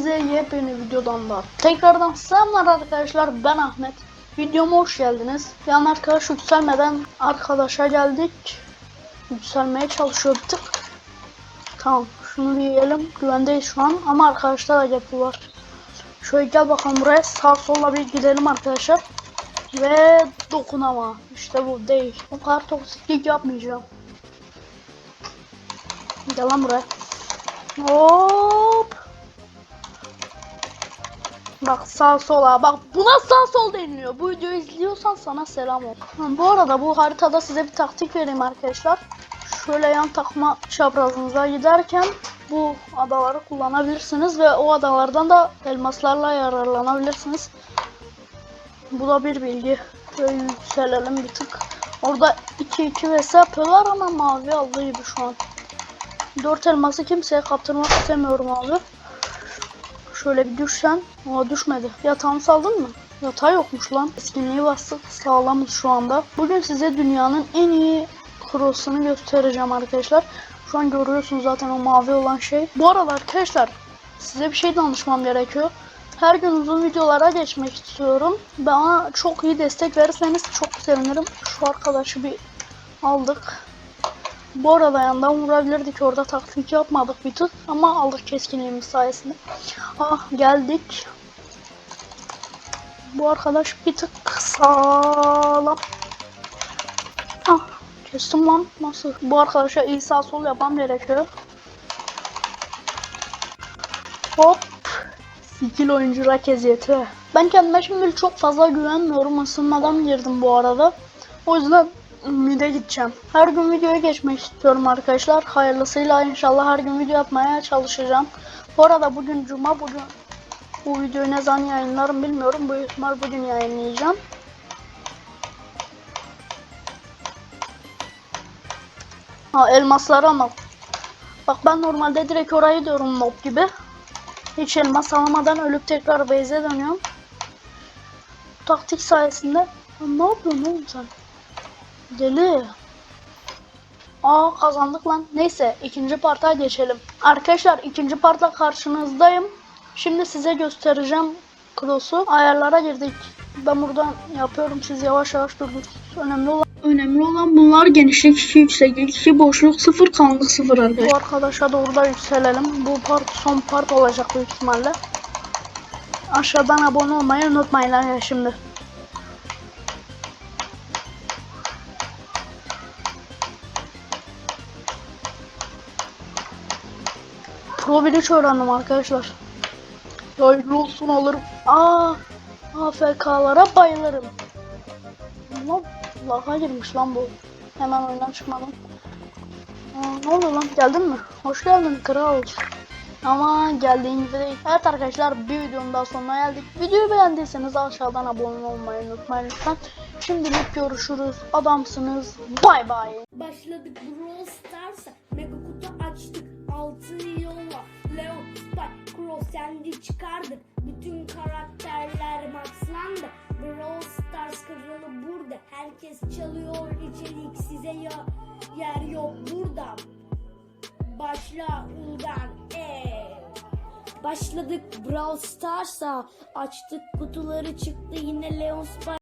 Hepinize yepyeni videodan da tekrardan selamlar arkadaşlar. Ben Ahmet. Videoma hoş geldiniz. Yan arkadaş yükselmeden arkadaşa geldik. Yükselmeye çalışıyor bir tık Tamam şunu yiyelim. Güvendeyiz şu an ama arkadaşlar acaba var. Şöyle gel bakalım buraya. Sağ solla bir gidelim arkadaşlar. Ve dokunama. İşte bu değil. O kadar toksiklik yapmayacağım. Gel lan buraya. Hop. Bak sağ sola bak buna sağ sol deniliyor. Bu videoyu izliyorsan sana selam olsun. Bu arada bu haritada size bir taktik vereyim arkadaşlar. Şöyle yan takma çaprazınıza giderken bu adaları kullanabilirsiniz ve o adalardan da elmaslarla yararlanabilirsiniz. Bu da bir bilgi. Böyle yükselelim bir tık. Orada 2-2 vs yapıyorlar ama mavi aldı gibi şu an. Dört elması kimseye kaptırmak istemiyorum abi. Şöyle bir düşsen. Aa düşmedi. Yatağını saldın mı? Yatağı yokmuş lan. Eskinliği bastık. Sağlamız şu anda. Bugün size dünyanın en iyi cross'unu göstereceğim arkadaşlar. Şu an görüyorsunuz zaten o mavi olan şey. Bu arada arkadaşlar size bir şey danışmam gerekiyor. Her gün uzun videolara geçmek istiyorum. Bana çok iyi destek verirseniz çok sevinirim. Şu arkadaşı bir aldık. Bu arada yandan vurabilirdik orada taktik yapmadık bir tık ama aldık keskinliğimiz sayesinde. Ah geldik. Bu arkadaş bir tık sağlam. Ah kestim lan nasıl? Bu arkadaşa iyi sağ sol yapmam gerekiyor. Hop. Skill oyuncu rak eziyeti. Ben kendime şimdi çok fazla güvenmiyorum. Isınmadan girdim bu arada. O yüzden mide gideceğim. Her gün videoya geçmek istiyorum arkadaşlar. Hayırlısıyla inşallah her gün video yapmaya çalışacağım. Bu arada bugün cuma bugün bu videoyu ne zaman yayınlarım bilmiyorum. Bu ihtimal bugün yayınlayacağım. Ha elmasları ama. Bak ben normalde direkt orayı diyorum mob gibi. Hiç elmas alamadan ölüp tekrar base'e dönüyorum. Taktik sayesinde. Ne yapıyorsun oğlum sen? Deli. Aa kazandık lan. Neyse ikinci parta geçelim. Arkadaşlar ikinci partla karşınızdayım. Şimdi size göstereceğim cross'u. Ayarlara girdik. Ben buradan yapıyorum. Siz yavaş yavaş durun. Önemli olan Önemli olan bunlar genişlik 2 yükseklik 2 boşluk 0 kalınlık 0 arkadaşlar. Bu arkadaşa doğru da yükselelim. Bu part son part olacak büyük ihtimalle. Aşağıdan abone olmayı unutmayın şimdi. Pro bir hiç öğrendim arkadaşlar. Hayırlı olsun alırım. Aa, AFK'lara bayılırım. Lan laga girmiş lan bu. Hemen oyundan çıkmadım. Ne oluyor lan? Geldin mi? Hoş geldin kral. Ama geldiğin gibi değil. Evet arkadaşlar bir videonun daha sonuna geldik. Videoyu beğendiyseniz aşağıdan abone olmayı unutmayın lütfen. Şimdilik görüşürüz. Adamsınız. Bay bay. Başladık Brawl Stars'a Crow, Sandy çıkardık Bütün karakterler maxlandı. Brawl Stars kralı burada. Herkes çalıyor içerik size ya Yer yok burada. Başla Ulgan. Eee Başladık. Brawl Stars'a Açtık. Kutuları çıktı. Yine Leon Spike